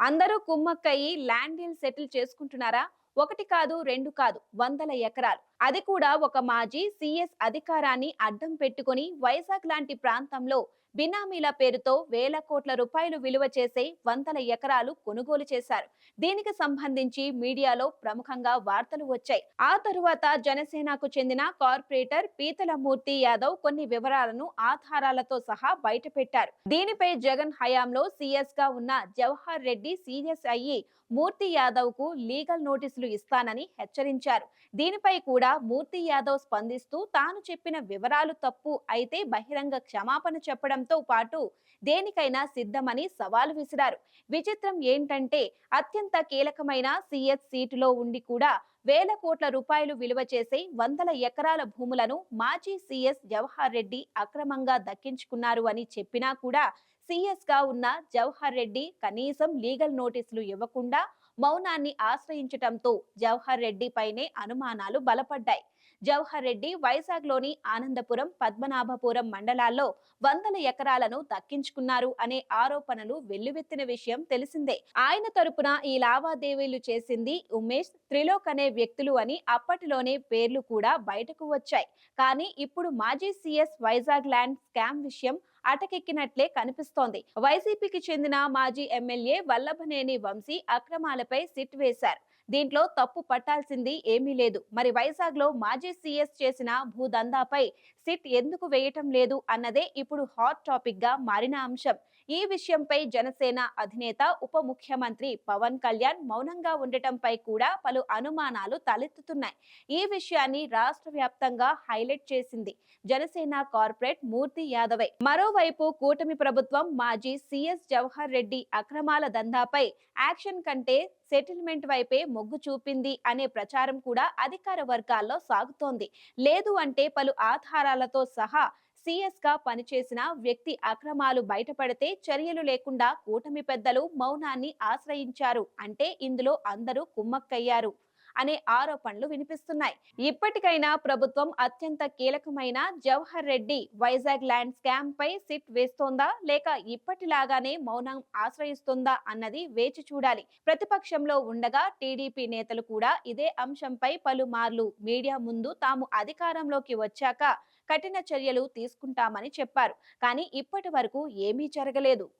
అందరూ కుమ్మక్కయ్యి land deal settle చేసుకుంటున్నారా? ఒకటి కాదు రెండు కాదు వందల ఎకరాలు. అది కూడా ఒక మాజీ సిఎస్ అధికారాన్ని అడ్డం పెట్టుకుని వైజాగ్ లాంటి ప్రాంతంలో బినామీల పేరుతో వేల కోట్ల రూపాయలు విలువ చేసే వందల ఎకరాలు కొనుగోలు చేశారు. దీనికి సంబంధించి మీడియాలో ప్రముఖంగా వార్తలు వచ్చాయి. ఆ తరువాత జనసేనకు చెందిన కార్పొరేటర్ పీతల మూర్తి యాదవ్ కొన్ని వివరాలను ఆధారాలతో సహా బయటపెట్టారు. దీనిపై జగన్ హయాంలో సీఎస్గా ఉన్న జవహర్ రెడ్డి సీరియస్ అయ్యి మూర్తి యాదవ్కు లీగల్ నోటీసులు ఇస్తానని హెచ్చరించారు. దీనిపై కూడా మూర్తి యాదవ్ స్పందిస్తూ తాను చెప్పిన వివరాలు తప్పు అయితే బహిరంగ క్షమాపణ చెప్పడంతో పాటు దేనికైనా సిద్ధమని సవాల్ విసిరారు. విచిత్రం ఏంటంటే అత్యంత కీలకమైన సిఎస్ సీటులో ఉండి కూడా వేల కోట్ల రూపాయలు విలువ చేసే వందల ఎకరాల భూములను మాజీ సీఎస్ జవహర్ రెడ్డి అక్రమంగా దక్కించుకున్నారు అని చెప్పినా కూడా సీఎస్గా ఉన్న జవహర్ రెడ్డి కనీసం లీగల్ నోటీసులు ఇవ్వకుండా మౌనాన్ని ఆశ్రయించటంతో జవహర్ రెడ్డి పైనే అనుమానాలు బలపడ్డాయి. జవహర్ రెడ్డి వైజాగ్లోని ఆనందపురం పద్మనాభపురం మండలాల్లో వందల ఎకరాలను దక్కించుకున్నారు అనే ఆరోపణలు వెల్లువెత్తిన విషయం తెలిసిందే. ఆయన తరపున ఈ లావాదేవీలు చేసింది ఉమేష్ త్రిలోక్ అనే వ్యక్తులు అని అప్పటిలోనే పేర్లు కూడా బయటకు వచ్చాయి. కానీ ఇప్పుడు మాజీ సీఎస్ వైజాగ్ ల్యాండ్ స్కామ్ విషయం అటకెక్కినట్లే కనిపిస్తోంది. వైసీపీకి చెందిన మాజీ ఎమ్మెల్యే వల్లభనేని వంశీ అక్రమాలపై సిట్ వేశారు. దీంట్లో తప్పు పట్టాల్సింది ఏమీ లేదు. మరి వైజాగ్లో మాజీ సీఎస్ చేసిన భూదందాపై సిట్ ఎందుకు వేయటం లేదు అన్నదే ఇప్పుడు హాట్ టాపిక్గా మారిన అంశం. ఈ విషయంపై జనసేన అధినేత ఉప ముఖ్యమంత్రి పవన్ కళ్యాణ్ మౌనంగా ఉండటంపై కూడా పలు అనుమానాలు తలెత్తుతున్నాయి. ఈ విషయాన్ని రాష్ట్ర వ్యాప్తంగా హైలైట్ చేసింది జనసేన కార్పొరేట్ మూర్తి యాదవే. మరోవైపు కూటమి ప్రభుత్వం మాజీ సీఎస్ జవహర్ రెడ్డి అక్రమాల దందాపై యాక్షన్ కంటే సెటిల్మెంట్ వైపే మొగ్గు చూపింది అనే ప్రచారం కూడా అధికార వర్గాల్లో సాగుతోంది. లేదు అంటే పలు ఆధారాలతో సహా సీఎస్గా పనిచేసిన వ్యక్తి అక్రమాలు బయటపడితే చర్యలు లేకుండా కూటమి పెద్దలు మౌనాన్ని ఆశ్రయించారు. అంటే ఇందులో అందరూ కుమ్మక్కయ్యారు. అనే ఆరోపణలు వినిపిస్తున్నాయి. ఇప్పటికైనా ప్రభుత్వం అత్యంత కీలకమైన జవహర్ రెడ్డి వైజాగ్ ల్యాండ్ స్కామ్ పై సిట్ వేస్తోందా? లేక ఇప్పటిలాగానే మౌనం ఆశ్రయిస్తుందా? అన్నది వేచి చూడాలి. ప్రతిపక్షంలో ఉండగా టీడీపీ నేతలు కూడా ఇదే అంశంపై పలుమార్లు మీడియా ముందు తాము అధికారంలోకి వచ్చాక కఠిన చర్యలు తీసుకుంటామని చెప్పారు. కానీ ఇప్పటి వరకు ఏమీ జరగలేదు.